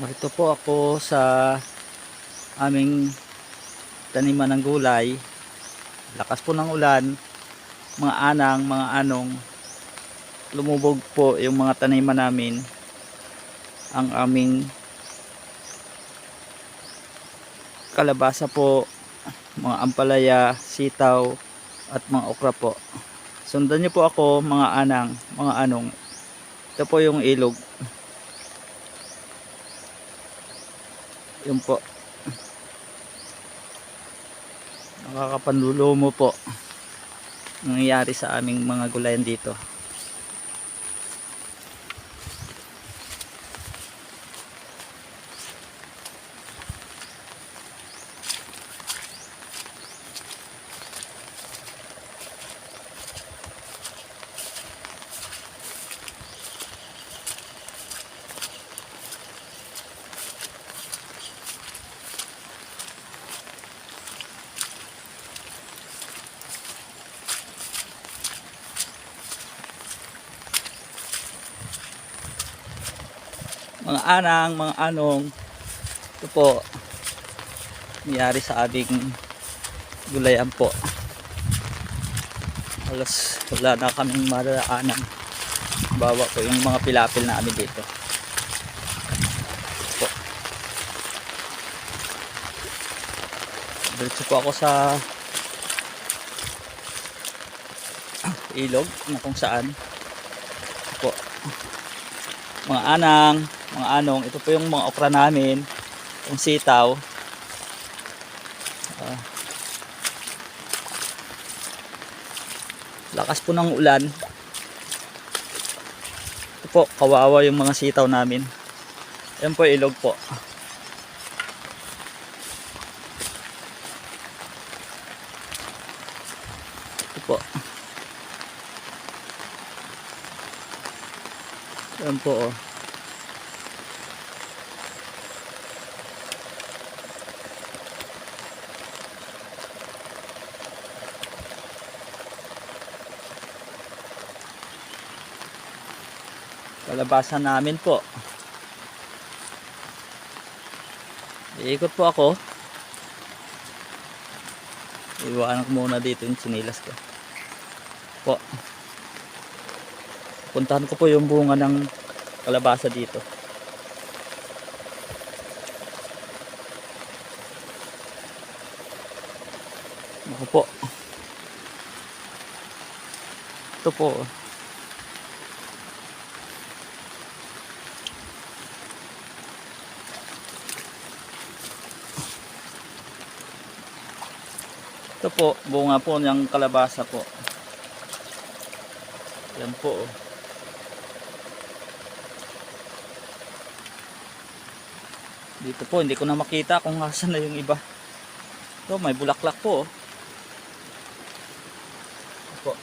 Marito po ako sa aming taniman ng gulay. Lakas po ng ulan, mga anang, mga anong. Lumubog po yung mga taniman namin. Ang aming kalabasa po, mga ampalaya, sitaw, at mga okra po. Sundan niyo po ako mga anang, mga anong. Ito po yung ilog. Yun po. Nakakapanlulo po nangyayari sa aming mga gulayan dito. Mga anang, mga anong. Ito po. Nangyari sa aming gulayan po. Halos wala na kaming maraanan bawa po yung mga pilapil namin dito. Ito po. Diretso po ako sa ilog na kung saan. Po mga anang, mga anong. Ito po yung mga okra namin, yung sitaw. Ah. lakas po ng ulan. Ito po, kawawa yung mga sitaw namin. Yan po ilog po. Ito po. Yan po oh. Kalabasan namin po. Iikot po ako. Iwanan ko muna dito yung sinilas ko. Po. Puntahan ko po yung bunga ng kalabasa dito. Ako po. Ito po. Ito po, bunga po ng kalabasa po. Yan po. oh. Dito po, hindi ko na makita kung asan na yung iba. Ito, may bulaklak po. oh. Po.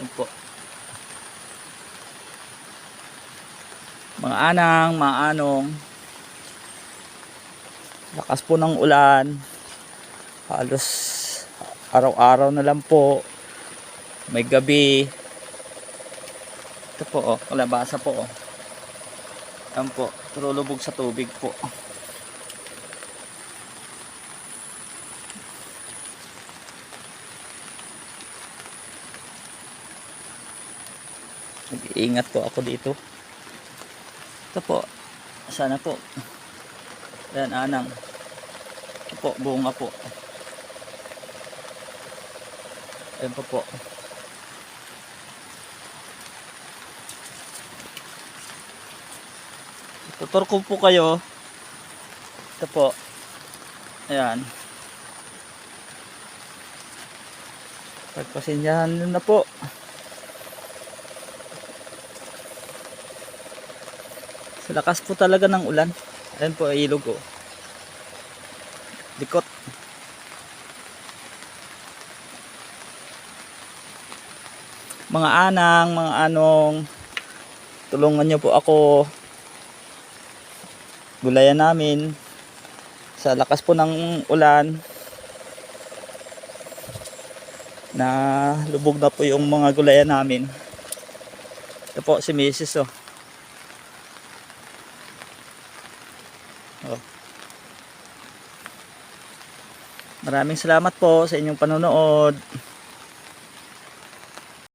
Yan po. Mga anang, mga anong. Lakas po ng ulan. Halos araw-araw na lang po. May gabi. Ito po oh, kalabasa po oh. Yan po, turulubog sa tubig po. Nag-iingat po ako dito. Ito po. Sana po. Ayan, anang. Ito po, bunga po. Ayan po po. Tutor ko po kayo. Ito po. Ayan. Pagpasinyahan nyo na po. Sa lakas po talaga ng ulan. Ayan po, ay ilog oh. Likot. Mga anang, mga anong, tulungan nyo po ako gulayan namin. Sa lakas po ng ulan, na lubog na po yung mga gulayan namin. Ito po si Mrs. Oh. Oh. Maraming salamat po sa inyong panonood.